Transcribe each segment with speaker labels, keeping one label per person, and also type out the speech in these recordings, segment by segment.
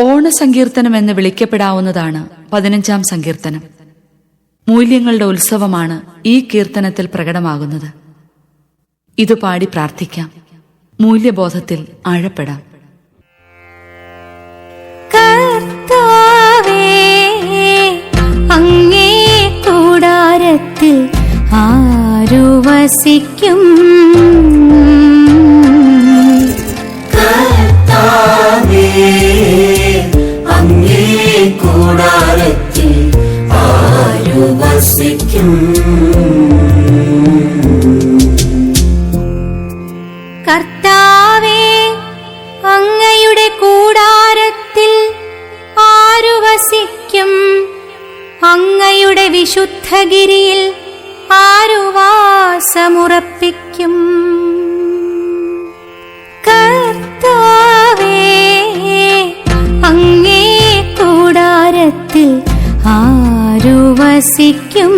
Speaker 1: ഓണസങ്കീർത്തനം എന്ന് വിളിക്കപ്പെടാവുന്നതാണ് പതിനഞ്ചാം സങ്കീർത്തനം. മൂല്യങ്ങളുടെ ഉത്സവമാണ് ഈ കീർത്തനത്തിൽ പ്രകടമാകുന്നത്. ഇത് പാടി പ്രാർത്ഥിക്കാം. മൂല്യബോധത്തിൽ ആഴപ്പെടാം.
Speaker 2: അങ്ങേ കൂടാരത്തിൽ ആരു വസിക്കും കർത്താവേ അങ്ങയുടെ കൂടാരത്തിൽ ആരു വസിക്കും? അങ്ങയുടെ വിശുദ്ധഗിരിയിൽ ആരുവാസമുറപ്പിക്കും കർത്താവേ അങ്ങേ കൂടാരത്തിൽ ആരു വസിക്കും?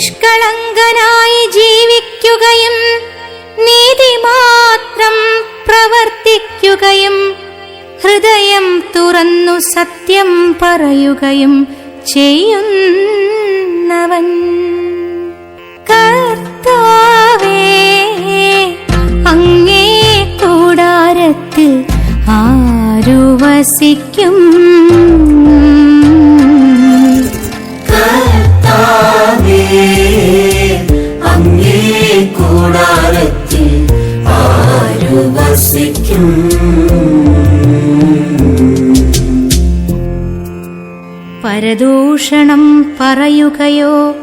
Speaker 2: നിഷ്കളങ്കനായി ജീവിക്കുകയും നീതി മാത്രം പ്രവർത്തിക്കുകയും ഹൃദയം തുറന്നു സത്യം പറയുകയും ചെയ്യുന്നവൻ. കർത്താവേ അങ്ങേ കൂടാരത്തിൽ ആരു വസിക്കും പരദൂഷണം പറയുകയോ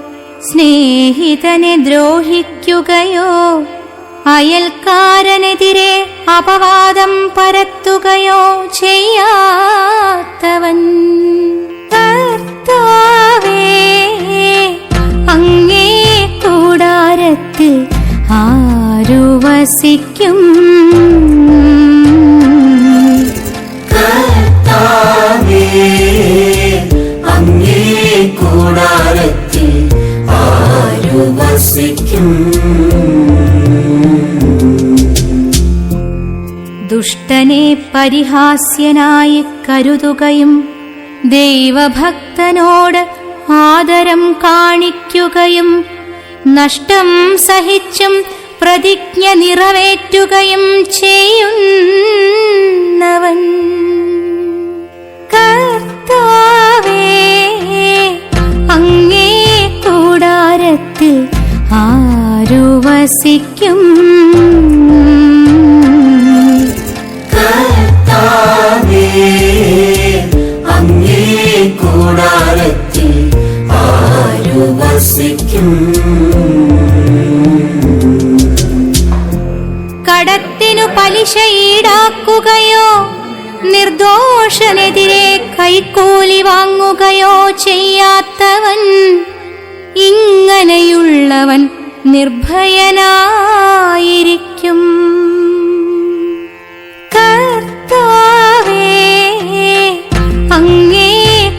Speaker 2: സ്നേഹിതനെ ദ്രോഹിക്കുകയോ അയൽക്കാരനെതിരെ അപവാദം പരത്തുകയോ ചെയ്യാത്തവൻ. അങ്ങേ കൂടാരത്തിൽ ആരു വസിക്കും? ദുഷ്ടനെ പരിഹാസ്യനായി കരുതുകയും ദൈവഭക്തനോട് ആദരം കാണിക്കുകയും നഷ്ടം സഹിച്ചും പ്രതിജ്ഞ നിറവേറ്റുകയും ചെയ്യുന്നവൻ. വസിക്കും
Speaker 3: കൂടാരത്തിൽ ആരു വസിക്കും?
Speaker 2: കടത്തിനു പലിശ ഈടാക്കുകയോ നിർദോഷനെതിരെ കൈക്കൂലി വാങ്ങുകയോ ചെയ്യാത്തവൻ ഇങ്ങനെയുള്ളവൻ നിർഭയനായിരിക്കും. കർത്താവേ അങ്ങേ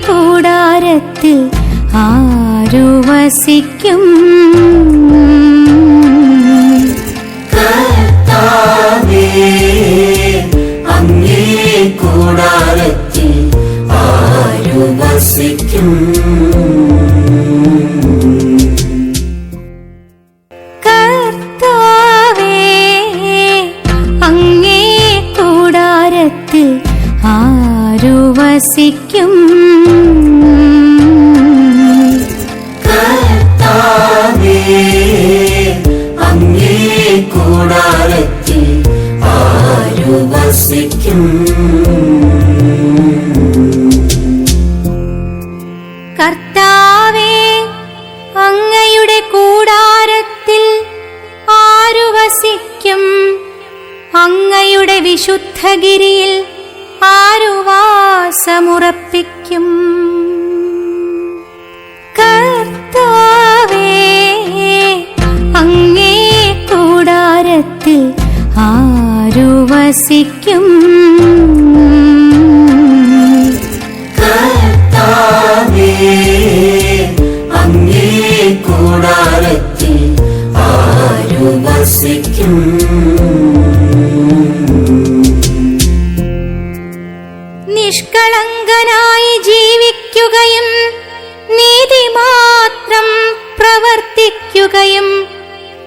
Speaker 2: കൂടാരത്തിൽ ആരു വസിക്കും
Speaker 3: കൂടാരത്തിൽ ആരു വസിക്കും?
Speaker 2: കർത്താവേ അങ്ങയുടെ കൂടാരത്തിൽ ആരു വസിക്കും? അങ്ങയുടെ വിശുദ്ധഗിരിയിൽ ആരു വാസമുറപ്പിക്കും കർത്താവേ അങ്ങേ കൂടാരത്തിൽ ആരു വസിക്കും പ്രവർത്തിക്കുകയും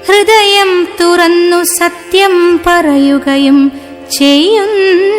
Speaker 2: ഹൃദയം തുറന്നു സത്യം പറയുകയും ചെയ്യുന്നവൻ.